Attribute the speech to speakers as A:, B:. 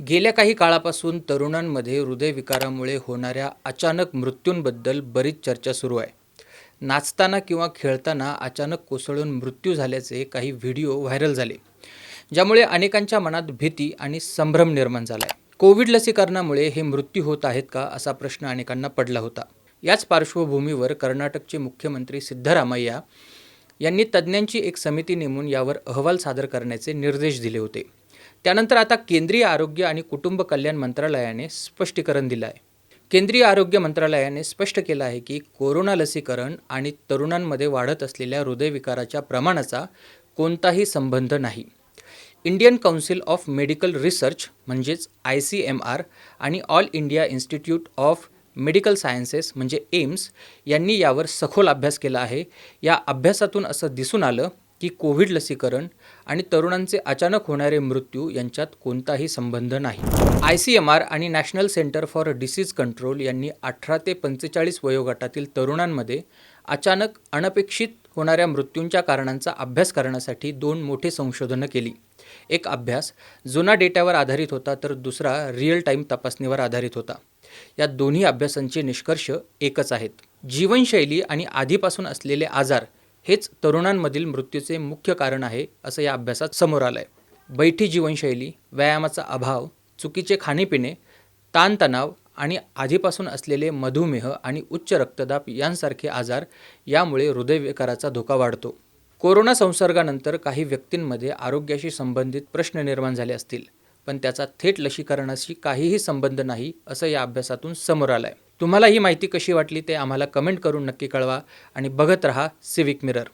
A: गेल्या काही काळापासून तरुणांमध्ये हृदयविकारामुळे होणाऱ्या अचानक मृत्यूंबद्दल बरीच चर्चा सुरू आहे. नाचताना किंवा खेळताना अचानक कोसळून मृत्यू झाल्याचे काही व्हिडिओ व्हायरल झाले ज्यामुळे अनेकांच्या मनात भीती आणि संभ्रम निर्माण झाला आहे कोविड लसीकरणामुळे हे मृत्यू होत आहेत का असा प्रश्न अनेकांना पडला होता. याच पार्श्वभूमीवर कर्नाटकचे मुख्यमंत्री सिद्धरामय्या यांनी तज्ज्ञांची एक समिती नेमून यावर अहवाल सादर करण्याचे निर्देश दिले होते. त्यानंतर आता केंद्रीय आरोग्य आणि कुटुंब कल्याण मंत्रालयाने स्पष्टीकरण दिलं आहे. केंद्रीय आरोग्य मंत्रालयाने स्पष्ट केलं आहे की कोरोना लसीकरण आणि तरुणांमध्ये वाढत असलेल्या हृदयविकाराच्या प्रमाणाचा कोणताही संबंध नाही. Indian Council of Medical Research म्हणजेच आय सी एम आर आणि All India Institute of Medical Sciences म्हणजे एम्स यांनी यावर सखोल अभ्यास केला आहे. या अभ्यासातून असं दिसून आलं की कोविड लसीकरण आणि तरुणांचे अचानक होणारे मृत्यू यांच्यात कोणताही संबंध नाही. आय सी एम आर आणि National Centre for Disease Control यांनी अठरा ते पंचेचाळीस वयोगटातील तरुणांमध्ये अचानक अनपेक्षित होणाऱ्या मृत्यूंच्या कारणांचा अभ्यास करण्यासाठी दोन मोठी संशोधनं केली. एक अभ्यास जुना डेटावर आधारित होता तर दुसरा रिअल टाईम तपासणीवर आधारित होता. या दोन्ही अभ्यासांचे निष्कर्ष एकच आहेत. जीवनशैली आणि आधीपासून असलेले आजार हेच तरुणांमधील मृत्यूचे मुख्य कारण आहे असं या अभ्यासात समोर आलं आहे बैठी जीवनशैली व्यायामाचा अभाव चुकीचे खाणेपिणे ताणतणाव आणि आधीपासून असलेले मधुमेह आणि उच्च रक्तदाब यांसारखे आजार यामुळे हृदयविकाराचा धोका वाढतो. कोरोना संसर्गानंतर काही व्यक्तींमध्ये आरोग्याशी संबंधित प्रश्न निर्माण झाले असतील पण त्याचा थेट लसीकरणाशी काहीही संबंध नाही असं या अभ्यासातून समोर आलं आहे तुम्हाला ही माहिती कशी वाटली ते आम्हाला कमेंट करून नक्की कळवा आणि बघत रहा सिविक मिरर